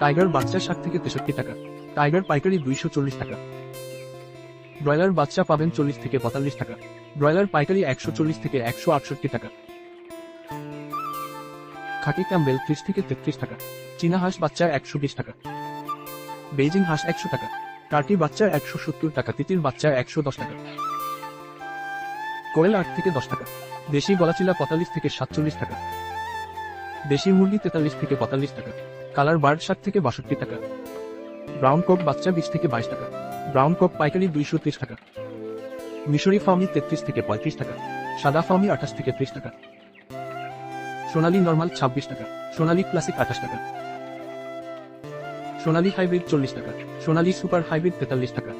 Tiger বাচ্চা ষাট থেকে তেষট্টি টাকা। টাইগার পাইকারি দুইশো চল্লিশ টাকা। ব্রয়লার বাচ্চা পাবেন চল্লিশ থেকে পঁয়তাল্লিশ টাকা। ব্রয়লার পাইকারি একশো চল্লিশ থেকে একশো আটষট্টি টাকা। খাকি ক্যাম্বেল ত্রিশ থেকে তেত্রিশ টাকা। চীনা হাঁস বাচ্চা একশো বিশ টাকা। বেজিং হাঁস একশো টাকা। টার্কি বাচ্চা একশো সত্তর টাকা। তিতির বাচ্চা একশো দশ টাকা। কোয়েল আট থেকে দশ টাকা। দেশি গলাচিলা পঁয়তাল্লিশ থেকে সাতচল্লিশ টাকা। দেশি মুরগি তেতাল্লিশ থেকে পঁয়তাল্লিশ টাকা। কালার বার্ড ষাট থেকে বাষট্টি টাকা। ব্রাউন কোক বাচ্চা বিশ থেকে বাইশ টাকা। ব্রাউন কোক পাইকারি দুইশো ত্রিশ টাকা। মিশরি ফার্মি তেত্রিশ থেকে পঁয়ত্রিশ টাকা। সাদা ফার্মি আঠাশ থেকে ত্রিশ টাকা। সোনালী নর্মাল ছাব্বিশ টাকা। সোনালী ক্লাসিক আঠাশ টাকা। সোনালী হাইব্রিড চল্লিশ টাকা। সোনালী সুপার হাইব্রিড তেতাল্লিশ টাকা।